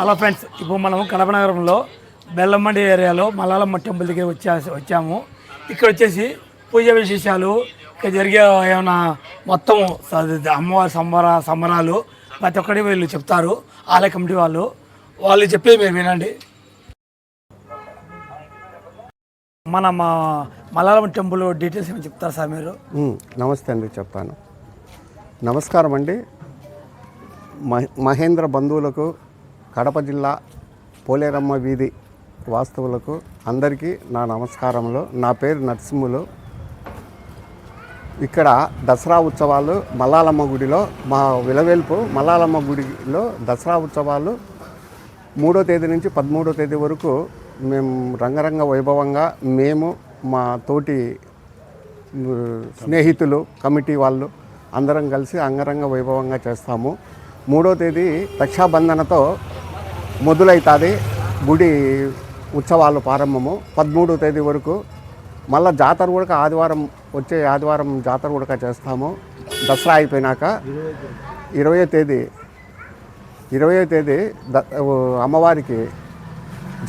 Hello friends ఇప్పుడు మనం కడప నగరంలో బెల్లంమండి ఏరియాలో మలాలమ్మ టెంపుల్ దగ్గర వచ్చా వచ్చాము. ఇక్కడ వచ్చేసి పూజ విశేషాలు ఇక్కడ జరిగే ఏమైనా మొత్తం అమ్మవారి సంబర సంబరాలు ప్రతి ఒక్కటి వీళ్ళు చెప్తారు. ఆలయ కమిటీ వాళ్ళు వాళ్ళు చెప్పేది మీరు వినండి. మన మా మలాలమ్మ టెంపుల్ డీటెయిల్స్ ఏమైనా చెప్తారు సార్ మీరు? నమస్తే అండి చెప్తాను నమస్కారం అండి. మహ- మహేంద్ర బంధువులకు కడప జిల్లా పోలేరమ్మ వీధి వాస్తవులకు అందరికీ నా నమస్కారములు. నా పేరు నరసింహులు. ఇక్కడ దసరా ఉత్సవాలు మల్లాలమ్మ గుడిలో మా విలవేల్పు మల్లాలమ్మ గుడిలో దసరా ఉత్సవాలు మూడో తేదీ నుంచి పదమూడో తేదీ వరకు మేము రంగరంగ వైభవంగా మేము మా తోటి స్నేహితులు కమిటీ వాళ్ళు అందరం కలిసి అంగరంగ వైభవంగా చేస్తాము. మూడో తేదీ రక్షాబంధనతో మొదలవుతుంది గుడి ఉత్సవాలు ప్రారంభము. పదమూడో తేదీ వరకు మళ్ళీ జాతర కూడా ఆదివారం వచ్చే ఆదివారం జాతర కూడా చేస్తాము. దసరా అయిపోయినాక ఇరవయో తేదీ ఇరవయో తేదీ ద అమ్మవారికి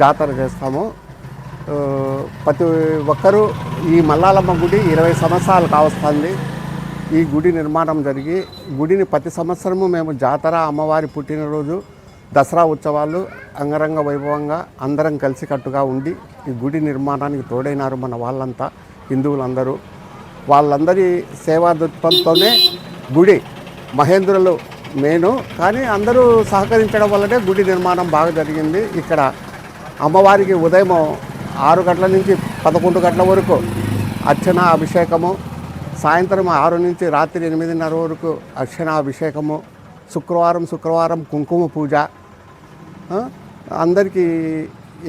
జాతర చేస్తాము. ప్రతి ఒక్కరూ ఈ మల్లాలమ్మ గుడి ఇరవై సంవత్సరాలు కావస్తుంది. ఈ గుడి నిర్మాణం జరిగి గుడిని ప్రతి సంవత్సరము మేము జాతర అమ్మవారి పుట్టినరోజు దసరా ఉత్సవాలు అంగరంగ వైభవంగా అందరం కలిసికట్టుగా ఉండి ఈ గుడి నిర్మాణానికి తోడైనారు మన వాళ్ళంతా హిందువులందరూ. వాళ్ళందరి సేవాదృత్వంతోనే గుడి మహేంద్రులు నేను కానీ అందరూ సహకరించడం వల్లనే గుడి నిర్మాణం బాగా జరిగింది. ఇక్కడ అమ్మవారికి ఉదయం ఆరు గంటల నుంచి పదకొండు గంటల వరకు అర్చన అభిషేకము సాయంత్రం ఆరు నుంచి రాత్రి ఎనిమిదిన్నర వరకు అర్చన అభిషేకము శుక్రవారం శుక్రవారం కుంకుమ పూజ అందరికీ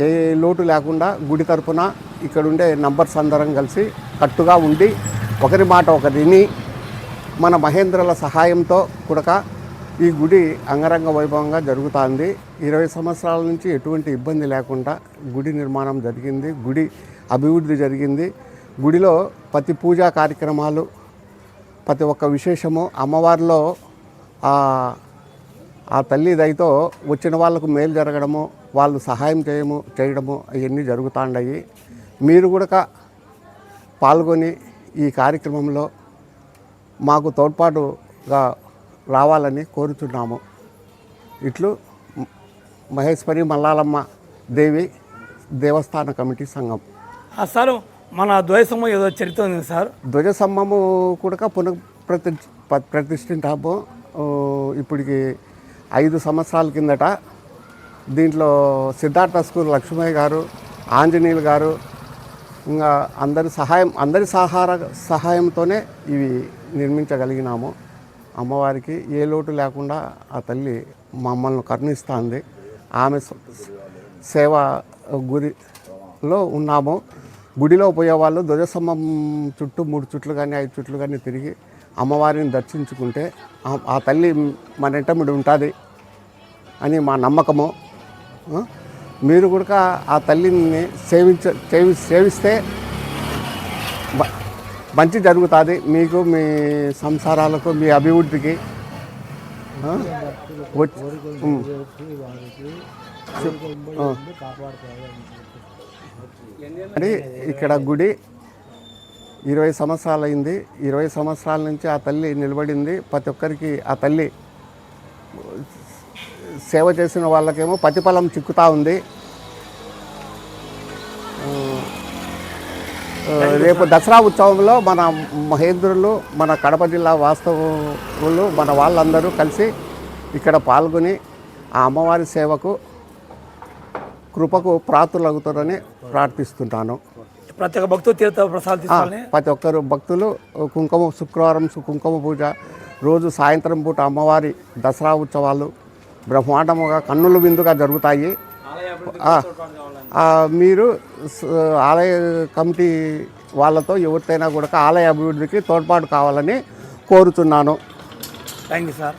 ఏ లోటు లేకుండా గుడి తరపున ఇక్కడ ఉండే నంబర్స్ అందరం కలిసి కట్టుగా ఉండి ఒకరి మాట ఒకరి విని మన మహేంద్రుల సహాయంతో కూడక ఈ గుడి అంగరంగ వైభవంగా జరుగుతుంది. ఇరవై సంవత్సరాల నుంచి ఎటువంటి ఇబ్బంది లేకుండా గుడి నిర్మాణం జరిగింది. గుడి అభివృద్ధి జరిగింది. గుడిలో ప్రతి పూజా కార్యక్రమాలు ప్రతి ఒక్క విశేషము అమ్మవారిలో ఆ తల్లి దయతో వచ్చిన వాళ్ళకు మేలు జరగడము వాళ్ళు సహాయం చేయము చేయడము అవన్నీ జరుగుతాండాయి. మీరు కూడా పాల్గొని ఈ కార్యక్రమంలో మాకు తోడ్పాటుగా రావాలని కోరుచున్నాము. ఇట్లు మహేశ్వరి మల్లాలమ్మ దేవి దేవస్థాన కమిటీ సంఘం. సార్ మన ద్వైసము ఏదో చరిత్ర ఉంది సార్. ధ్వజస్తంభము కూడా పునః ప్రతి ప్రతిష్ఠించాము ఇప్పటికి ఐదు సంవత్సరాల కిందట దీంట్లో సిద్ధార్థ స్కూల్ లక్ష్మయ్య గారు ఆంజనేయులు గారు ఇంకా అందరి సహాయం అందరి సహార సహాయంతోనే ఇవి నిర్మించగలిగినాము. అమ్మవారికి ఏ లోటు లేకుండా ఆ తల్లి మమ్మల్ని కరుణిస్తుంది. ఆమె సేవ గురిలో ఉన్నాము. గుడిలో పోయేవాళ్ళు ధ్వజస్తంభం చుట్టూ మూడు చుట్లు కానీ ఐదు చుట్లు కానీ తిరిగి అమ్మవారిని దర్శించుకుంటే ఆ- తల్లి మన ఇంటమిడి ఉంటుంది అని మా నమ్మకము? మీరు కూడా ఆ తల్లిని సేవించ సేవి సేవిస్తే మంచి జరుగుతుంది మీకు మీ సంసారాలకు మీ అభివృద్ధికి? వచ్చి-. అంటే ఇక్కడ గుడి ఇరవై సంవత్సరాలు అయింది ఇరవై సంవత్సరాల నుంచి ఆ తల్లి నిలబడింది. ప్రతి ఒక్కరికి ఆ తల్లి సేవ చేసిన వాళ్ళకేమో ప్రతిఫలం చిక్కుతా ఉంది. రేపు దసరా ఉత్సవంలో మన మహేంద్రులు మన కడప జిల్లా వాస్తవులు మన వాళ్ళందరూ కలిసి ఇక్కడ పాల్గొని ఆ అమ్మవారి సేవకు కృపకు ప్రాతులవుతారని ప్రార్థిస్తుంటాను. ప్రతి ఒక్క భక్తులు తీర్థ ప్రసాదం తీసుకోవాలని ప్రతి ఒక్కరు భక్తులు కుంకుమ శుక్రవారం కుంకుమ పూజ రోజు సాయంత్రం పూట అమ్మవారి దసరా ఉత్సవాలు బ్రహ్మాండముగా కన్నుల విందుగా జరుగుతాయి. మీరు ఆలయ కమిటీ వాళ్ళతో ఎవరితైనా కూడా ఆలయ అభివృద్ధికి తోడ్పాటు కావాలని కోరుతున్నాను థ్యాంక్ యూ సార్.